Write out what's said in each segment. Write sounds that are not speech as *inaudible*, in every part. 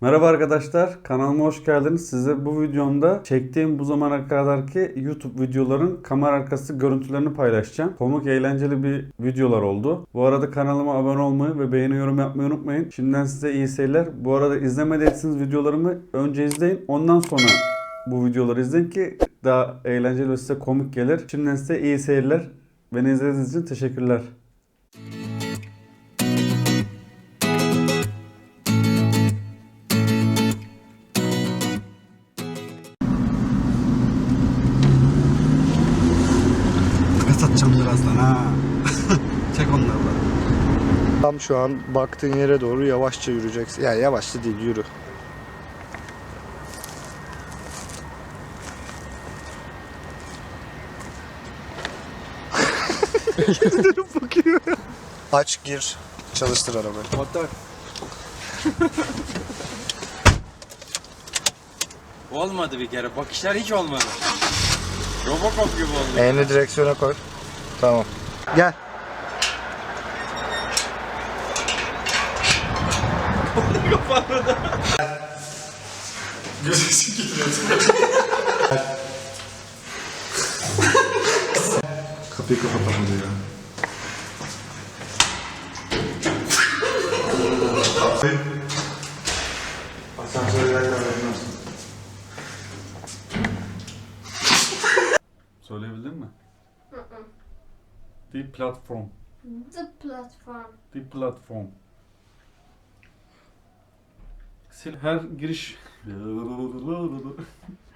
Merhaba arkadaşlar, kanalıma hoş geldiniz. Size bu videomda çektiğim bu zamana kadarki YouTube videoların kamera arkası görüntülerini paylaşacağım. Komik, eğlenceli bir videolar oldu. Bu arada kanalıma abone olmayı ve beğeni yorum yapmayı unutmayın. Şimdiden size iyi seyirler. Bu arada izlemediyseniz videolarımı önce izleyin. Ondan sonra bu videoları izleyin ki daha eğlenceli ve size komik gelir. Şimdiden size iyi seyirler. Beni izlediğiniz için teşekkürler. Kaç atacağım birazdan ha. *laughs* Çek onları da. Tam şu an baktığın yere doğru yavaşça yürüyeceksin. Yani yavaşça değil yürü. Dönüp bakıyor. Aç gir. Çalıştır arabayı. Motor. Olmadı bir kere. Bakışlar hiç olmadı. Robocop gibi oldu. Elini direksiyona koy. Tamam. Gel. Kapıyı kapatamadı ya. Asansöre The platform. The platform. The platform. Sil her giriş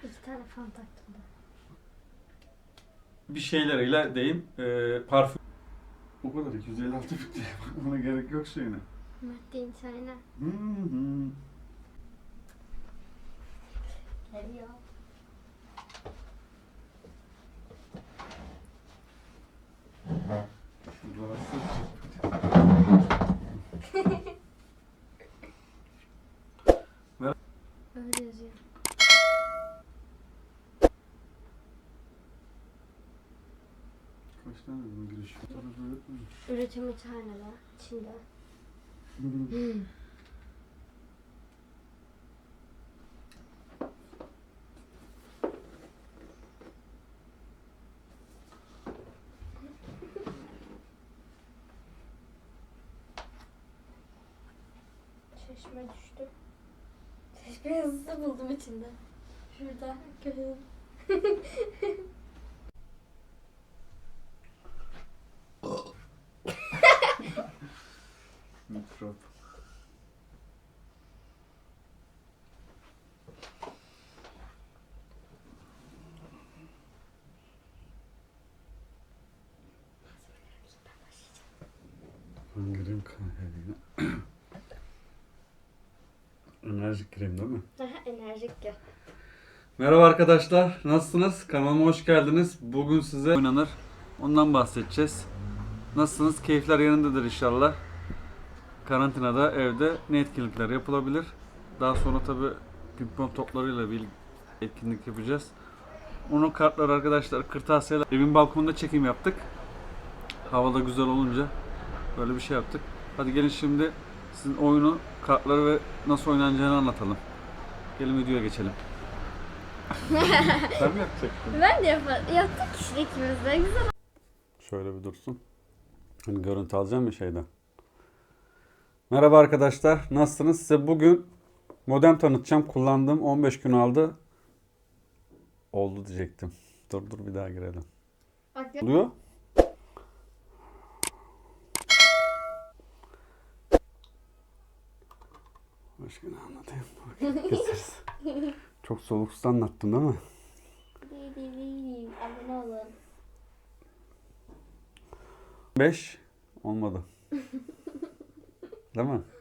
İki tane fan taktım bir şeyleriyle deyim e, parfüm. O kadar 256 bitti. *laughs* Ona gerek yok şeyine. Madde insana Hı hı. geliyor. Öyle yazıyor. Kaç tane bunun giriş fotoğrafı mu? Üretimi taneler içinde. Çeşme düştü. Hızlı buldum içinde. Şurada görüyorum. *laughs* Mikrop. Ben gireyim kahveye. *clears throat* Enerjik krem değil mi? Enerjik gel. Merhaba arkadaşlar, nasılsınız? Kanalıma hoş geldiniz. Bugün size oynanır. Ondan bahsedeceğiz. Nasılsınız? Keyifler yerindedir inşallah. Karantinada evde ne etkinlikler yapılabilir? Daha sonra tabi pimpon toplarıyla bir etkinlik yapacağız. Onun kartları arkadaşlar kırtasiyeler. Evin balkonunda çekim yaptık. Havada güzel olunca böyle bir şey yaptık. Hadi gelin şimdi sizin oyunu, kartları ve nasıl oynanacağını anlatalım. Gelin videoya geçelim. *laughs* Sen mi yapacaktın? Ben de yapar. Yaptık işte ikimiz de. Güzel Şöyle bir dursun. Hani görüntü alacağım ya şeyden. Merhaba arkadaşlar. Nasılsınız? Size bugün modem tanıtacağım. Kullandığım 15 gün aldı. Oldu diyecektim. Dur dur bir daha girelim. Oluyor. Başka ne anlatayım? Keseriz. *laughs* Çok soluksuz anlattım değil mi? Abone olun. 5 olmadı. Değil mi? *laughs*